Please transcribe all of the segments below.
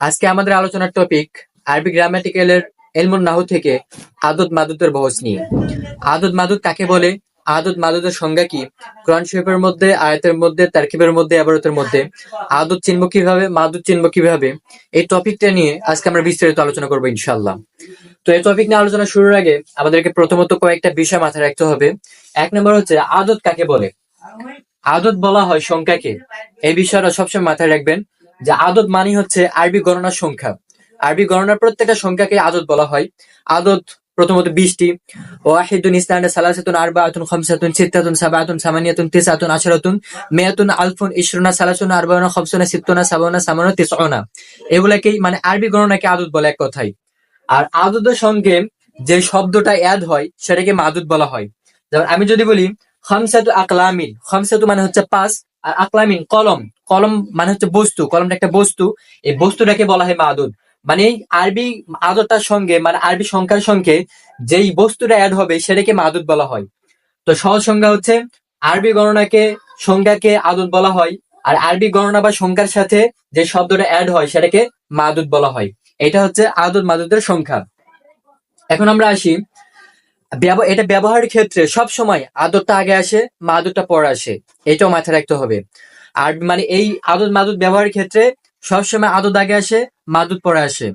আজকে আমাদের আলোচনার টপিক আরবি গ্রামাটিক্যালের এলমুন নাহু থেকে আদত মাদুদের বহস নিয়ে। আদত মাদুদ কাকে বলে? আদত মাদুদের সংজ্ঞা কি? কোরআন শরীফের মধ্যে, আয়াতের মধ্যে, তারকিবের মধ্যে, আবারতের মধ্যে। আদত চিনব কীভাবে? মাদুদ চিনব কীভাবে? এই টপিকটা নিয়ে আজকে আমরা বিস্তারিত আলোচনা করব ইনশাল্লাহ তো এই টপিক নিয়ে আলোচনা শুরুর আগে আমাদেরকে প্রথমত কয়েকটা বিষয় মাথায় রাখতে হবে। এক নম্বর হচ্ছে, আদত কাকে বলে? আদত বলা হয় সংখ্যাকে। এই বিষয়টা সবসময় মাথায় রাখবেন। যে আদত মানে হচ্ছে আরবি গণনার সংখ্যা। আরবি গণনার প্রত্যেকটা সংখ্যাকে আদত বলা হয়। আদত প্রথমত বিশটি। ওয়াহিদুন ইসলান্ডা সালাসাতুন আরবাআতুন খামসাতুন সিত্তাতুন সাবাআতুন সামানিয়াতুন তিসআতুন আশরাতুন মিয়াতুন আলফুন ইশরুনা সালাসুন আরবাউনা খামসুনা সিত্তুনা সাবাউনা সামানুনা তিসউনা। এগুলাকেই মানে আরবি গণনাকে আদত বলে এক কথাই আর আদতের সঙ্গে যে শব্দটা অ্যাড হয়, সেটাকে মাদুদ বলা হয়। যেমন আমি যদি বলি, খামসাতু আকলামিন। খামসাতু মানে হচ্ছে পাঁচ, আর আকলামিন কলম। কলম মানে হচ্ছে বস্তু, কলমটা একটা বস্তু। এই বস্তুটাকে বলা হয় মাদুদ। মানে আরবি আদতার সঙ্গে মানে আরবি সংখ্যার সঙ্গে যেই বস্তুটা অ্যাড হবে সেটাকে মাদুদ বলা হয়। তো সহজ সংজ্ঞা হচ্ছে, আরবি গণনাকে সংজ্ঞাকে আদত বলা হয়, আর আরবি গণনা বা সংখ্যার সাথে যে শব্দটা অ্যাড হয় সেটাকে মাদুদ বলা হয়। এটা হচ্ছে আদত মাদুদের সংখ্যা। এখন আমরা আসি এটা ব্যবহারের ক্ষেত্রে সব সময় আদতটা আগে আসে, মাদুদটা পরে আসে। এটাও মাথায় রাখতে হবে। আর মানে এই আদত মাদুত ব্যবহারের ক্ষেত্রে সবসময় আদত আগে আসে, মাদুত পরে আসে।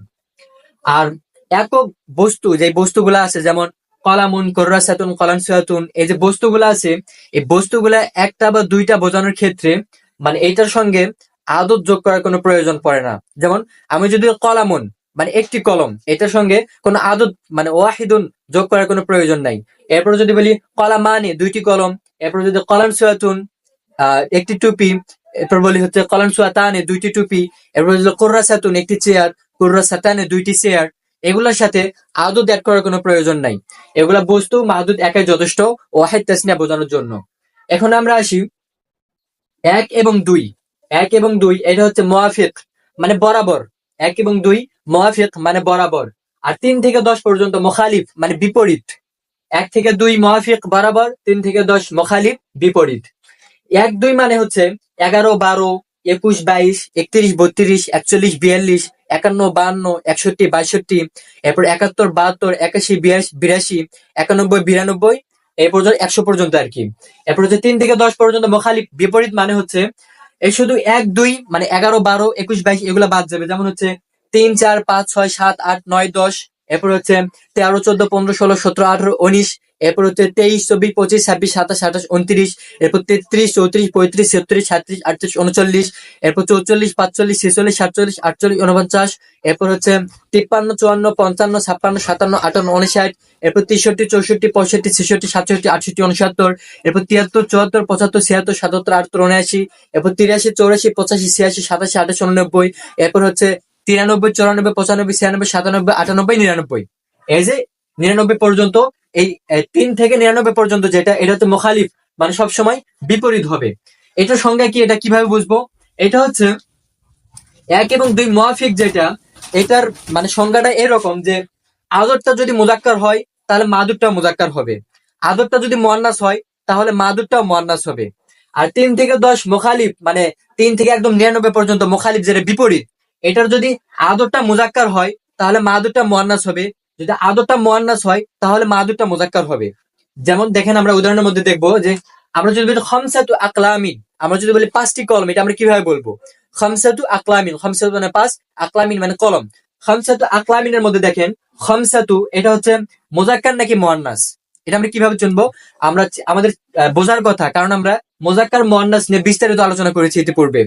আর একক বস্তু, যে বস্তুগুলো আছে, যেমন কলামুন, কর্রাসাতুন কলান সুয়াতুন এই যে বস্তুগুলো আছে, এই বস্তুগুলা একটা বা দুইটা বোঝানোর ক্ষেত্রে মানে এইটার সঙ্গে আদত যোগ করার কোনো প্রয়োজন পড়ে না। যেমন আমি যদি কলামুন মানে একটি কলম, এটার সঙ্গে কোনো আদত মানে ওয়াহিদুন যোগ করার কোনো প্রয়োজন নাই। এরপর যদি বলি কলামানি, দুইটি কলম, এরপর যদি কলাম সুয়াতুন একটি টুপি, এরপর বলি হচ্ছে কলান সুয়াতানে দুইটি টুপি, এরপর যদি কোর্রাসাতুন একটি চেয়ার, কোর্রাসাতানে দুইটি চেয়ার। এগুলোর সাথে আদত অ্যাড করার কোনো প্রয়োজন নাই। এগুলা বস্তু মাহাদুদ একাই যথেষ্ট ওয়াহেদ তাসনিয়া বোঝানোর জন্য। এখন আমরা আসি এক এবং দুই। এক এবং দুই, এটা হচ্ছে মোয়াফিক মানে বরাবর। এক এবং দুই মোয়াফিক মানে বরাবর। আর তিন থেকে দশ পর্যন্ত মোখালিফ মানে বিপরীত। এক থেকে দুই মোয়াফিক বরাবর, তিন থেকে দশ মোখালিফ বিপরীত। এক দুই মানে হচ্ছে এগারো, বারো, একুশ, বাইশ, একত্রিশ, বত্রিশ, একচল্লিশ, বিয়াল্লিশ, একান্ন, বাহান্ন, একষট্টি বাষট্টি এরপর একাত্তর, বাহাত্তর, একাশি বিরাশি বিরাশি, একানব্বই, বিরানব্বই, এই পর্যন্ত একশো পর্যন্ত আর কি। এরপর হচ্ছে তিন থেকে দশ পর্যন্ত মোখালিফ, বিপরীত মানে হচ্ছে এই শুধু এক, দুই মানে এগারো, বারো, একুশ, বাইশ, এগুলো বাদ যাবে। যেমন হচ্ছে তিন, চার, পাঁচ, ছয়, সাত, আট, নয়, দশ এরপর হচ্ছে তেরো, চোদ্দ, পনেরো, ষোলো, সতেরো, আঠারো, উনিশ, এরপর হচ্ছে তেইশ, চব্বিশ, পঁচিশ, ছাব্বিশ, সাতাশ, আঠাশ, উনত্রিশ, এরপর তেত্রিশ, চৌত্রিশ, পঁয়ত্রিশ ছত্রিশ সাতত্রিশ আটত্রিশ, উনচল্লিশ, এরপর চৌচল্লিশ, পাঁচচল্লিশ ছেচল্লিশ সাতচল্লিশ, আটচল্লিশ উনপঞ্চাশ এরপর হচ্ছে তিপ্পান্ন, চুয়ান্ন, পঞ্চান্ন, ছাপ্পান্ন, সাতান্ন, আটান্ন, উনষাট, এরপর তেষট্টি, চৌষট্টি, পঁয়ষট্টি, ছেষট্টি, সাতষট্টি, আটষট্টি উনসত্তর এরপর তিয়াত্তর, চুয়াত্তর, পঁচাত্তর, ছিয়াত্তর, সাতাত্তর, আটাত্তর, উনআশি, এরপর তিরাশি, চৌরাশি, পঁচাশি, ছিয়াশি, সাতাশি, আঠাশি উননব্বই এরপর হচ্ছে তিরানব্বই, চুরানব্বই, পঁচানব্বই, ছিয়ানব্বই, সাতানব্বই, আটানব্বই, নিরানব্বই। এই যে নিরানব্বই পর্যন্ত, এই তিন থেকে নিরানব্বই পর্যন্ত যেটা, এটা হচ্ছে মোখালিফ মানে সবসময় বিপরীত হবে। এটার সংজ্ঞা কি, এটা কীভাবে বুঝব? এটা হচ্ছে এক এবং দুই মোয়াফিক যেটা, এটার মানে সংজ্ঞাটা এরকম যে, আদরটা যদি মুজাক্কার হয়, তাহলে মাদুরটা মুজাক্কার হবে। আদরটা যদি মোয়ান্নাস হয়, তাহলে মাদুরটাও মোয়ান্নাস হবে। আর তিন থেকে দশ মোখালিফ মানে তিন থেকে একদম নিরানব্বই পর্যন্ত মোখালিফ যেটা বিপরীত এটার যদি আদরটা মোজাক্কার হয়, তাহলে মাদুরটা মোয়ান্নাস হবে। যদি আদরটা মোয়ান্নাস হয়, তাহলে মাদুরটা মুজাক্কার হবে। যেমন দেখেন আমরা উদাহরণের মধ্যে দেখব যে, আমরা যদি বলি খমসাতু আকলামিন, আমরা যদি বলি পাঁচটি কলম, এটা আমরা কীভাবে বলব? খমসাতু আকলামিন, খমসাতু মানে পাঁচ, আকলামিন মানে কলম। খমসাতু আকলামিনের মধ্যে দেখেন, খমসাতু, এটা হচ্ছে মোজাক্কার নাকি মোয়ান্নাস? এটা আমরা কীভাবে চুনবো আমরা আমাদের বোঝার কথা, কারণ আমরা মোজাক্কার মোয়ান্নাস নিয়ে বিস্তারিত আলোচনা করেছি ইতিপূর্বে।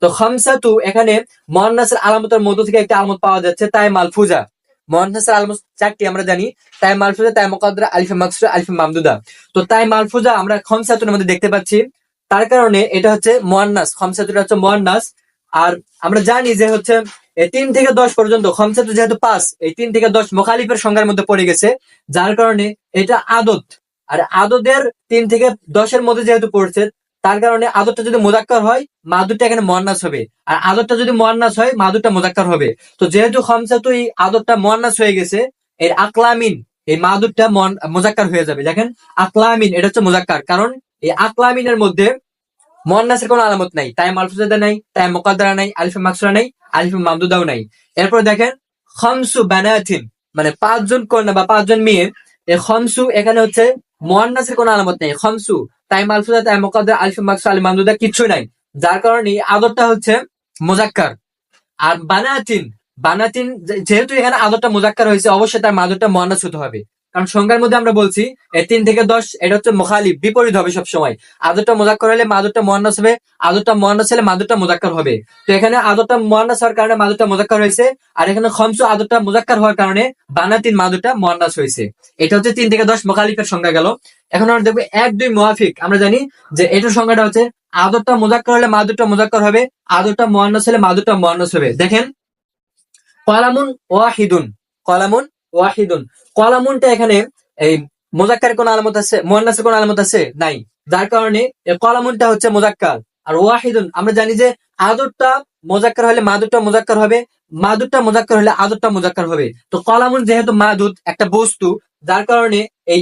তো খমসাতু, এখানে মোয়ান্নাসের আলামতের মধ্য থেকে একটা আলামত পাওয়া যাচ্ছে তাই মালফুজা মোয়ান্নাসের আলামত চারটি আমরা জানি তাই মালফুজা তাই মোকাদ্দরা আলিফে মাকসুরা আলিফে মামদুদা তো তাই মালফুজা আমরা খমসাতুর মধ্যে দেখতে পাচ্ছি। তার কারণে এটা হচ্ছে মোয়ান্নাস, খমসাতুটা হচ্ছে মোয়ান্নাস। আর আমরা জানি যে হচ্ছে এই তিন থেকে দশ পর্যন্ত খমসাতু যেহেতু পাঁচ, এই তিন থেকে দশ মোখালিফের সংখ্যার মধ্যে পড়ে গেছে, যার কারণে এটা আদত। আর আদতের তিন থেকে দশের মধ্যে যেহেতু পড়ছে, তার কারণে আদতটা যদি মোজাক্কার হয়, মাদুরটা এখানে মোয়ান্নাস হবে। আর আদতটা যদি মোয়ান্নাস হয়, মাদুরটা মোজাক্কার হবে। তো যেহেতু খমসাতু এই আদতটা মোয়ান্নাস হয়ে গেছে, এর আকলামিন, এই মাদুরটা মোজাক্কার হয়ে যাবে। দেখেন, আকলামিন, এটা হচ্ছে মোজাক্কার। কারণ এই আকলামিনের মধ্যে মোয়ান্নাসের কোনো আলামত নাই, তাই মালফুজাদা নাই, তাই মোকাদ্দারা নাই, আলিফে মাকসুরা নাই, আলিফে মামদুদাও নাই। এরপর দেখেন, খমসু বানাথিন মানে পাঁচজন কন্যা বা পাঁচজন মেয়ে এই খমসু এখানে হচ্ছে মোয়ান্নাসের কোনো আলামত নেই। খমসু, তাই মালফুজা তাই মোকাদ্দার, আলিফে মাকসু আলিফ মামদুদা কিচ্ছু নাই। যার কারণে আদরটা হচ্ছে মোজাক্কার। আর বানাতিন বানাতিন যেহেতু এখানে আদরটা মোজাক্কার হয়েছে, অবশ্যই তার মাদুরটা মোয়ান্নাস হতে হবে। কারণ সংখ্যার মধ্যে আমরা বলছি তিন থেকে দশ, এটা হচ্ছে মোখালিফ, বিপরীত হবে সবসময়। আদরটা মোজাক্কর হলে মাদুরটা মোয়ান্নাস হবে আদরটা মোয়ান্নাস হলে মাদুরটা মোজাক্কর হবে। তো এখানে আদরটা মোয়ান্নাস হওয়ার কারণে মাদুরটা মোজাক্কর হয়েছে, আর এখানে খমসু আদরটা মোজাক্কর হওয়ার কারণে বানাতিন মাদুরটা মোয়ান্নাস হয়েছে। এটা হচ্ছে তিন থেকে দশ মোখালিফের সংখ্যা গেল। এখন আমরা দেখব এক, দুই মুয়াফিক। আমরা জানি যে এটার সংখ্যাটা হচ্ছে আদরটা মোজাক্কর হলে মাদুরটা মোজাক্কর হবে আদরটা মোয়ান্নাস হলে মাদুরটা মোয়ান্নাস হবে। দেখেন, কলামুন ওয়াহিদুন কলামুন ওয়াহিদুন। কলামুনটা এখানে এই মোজাক্কার কোন আলামত আছে, মোয়ান্নাসের কোন আলামত আছে? নাই। যার কারণে কলামুনটা হচ্ছে মোজাক্কার। আর ওয়াহিদুন, আমরা জানি যে আদরটা মোজাক্কার হলে মাদুরটা মোজাক্কার হবে, মাদুরটা মোজাক্কার হলে আদরটা মোজাক্কার হবে। তো কলামুন যেহেতু মাদুদ একটা বস্তু, যার কারণে এই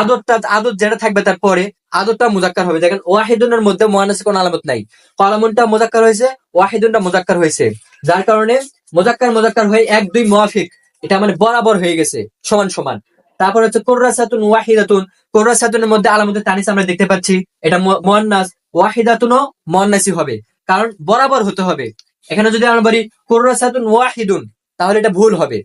আদরটা, আদর যেটা থাকবে তার পরে আদরটা মোজাক্কার হবে। দেখেন, ওয়াহিদুনের মধ্যে মোয়ান্নাসের কোন আলামত নাই। কলামুনটা মোজাক্কার হয়েছে, ওয়াহিদুনটা মোজাক্কার হয়েছে। যার কারণে মোজাক্কার মোজাক্কার হয়ে এক, দুই মুয়াফিক এটা মানে বরাবর হয়ে গেছে, সমান সমান। তারপর হচ্ছে কোর্রাসাতুন ওয়াহিদাতুন, কোর্রাসাতুনের মধ্যে আলামতে তানিস আমরা দেখতে পাচ্ছি, এটা মোয়ান্নাস, ওয়াহিদাতুনও মোয়ান্নাসই হবে, কারণ বরাবর হতে হবে। এখানে যদি আমরা বলি কোর্রাসাতুন ওয়াহিদুন, তাহলে এটা ভুল হবে।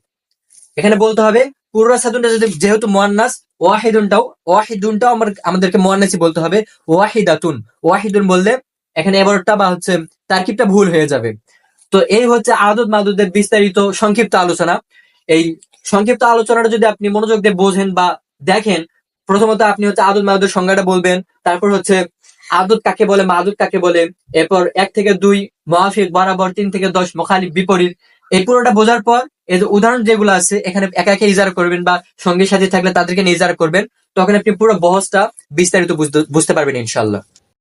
এখানে বলতে হবে কোর্রাসাতুনটা যদি যেহেতু মোয়ান্নাস, ওয়াহিদুনটাও ওয়াহিদুনটাও আমার আমাদেরকে মোয়ান্নাসই বলতে হবে, ওয়াহিদাতুন। ওয়াহিদুন বললে এখানে এবারটা বা হচ্ছে তারকিবটা ভুল হয়ে যাবে। তো এই হচ্ছে আদত মাদুদের বিস্তারিত সংক্ষিপ্ত আলোচনা। এই সংক্ষিপ্ত আলোচনাটা যদি আপনি মনোযোগ দিয়ে বোঝেন বা দেখেন, প্রথমত আপনি হচ্ছে আদত মাদুদের সংজ্ঞাটা বলবেন, তারপর হচ্ছে আদত কাকে বলে, মাদুদ কাকে বলে, এরপর এক থেকে দুই মহাফিক বরাবর, তিন থেকে দশ, মখালিফ বিপরীত। এই পুরোটা বোঝার পর এই যে উদাহরণ যেগুলো আছে, এখানে একা একে ইজারা করবেন বা সঙ্গীর সাথে থাকলে তাদেরকে নিয়ে ইজারা করবেন। তখন আপনি পুরো বহসটা বিস্তারিত বুঝতে পারবেন ইনশাল্লাহ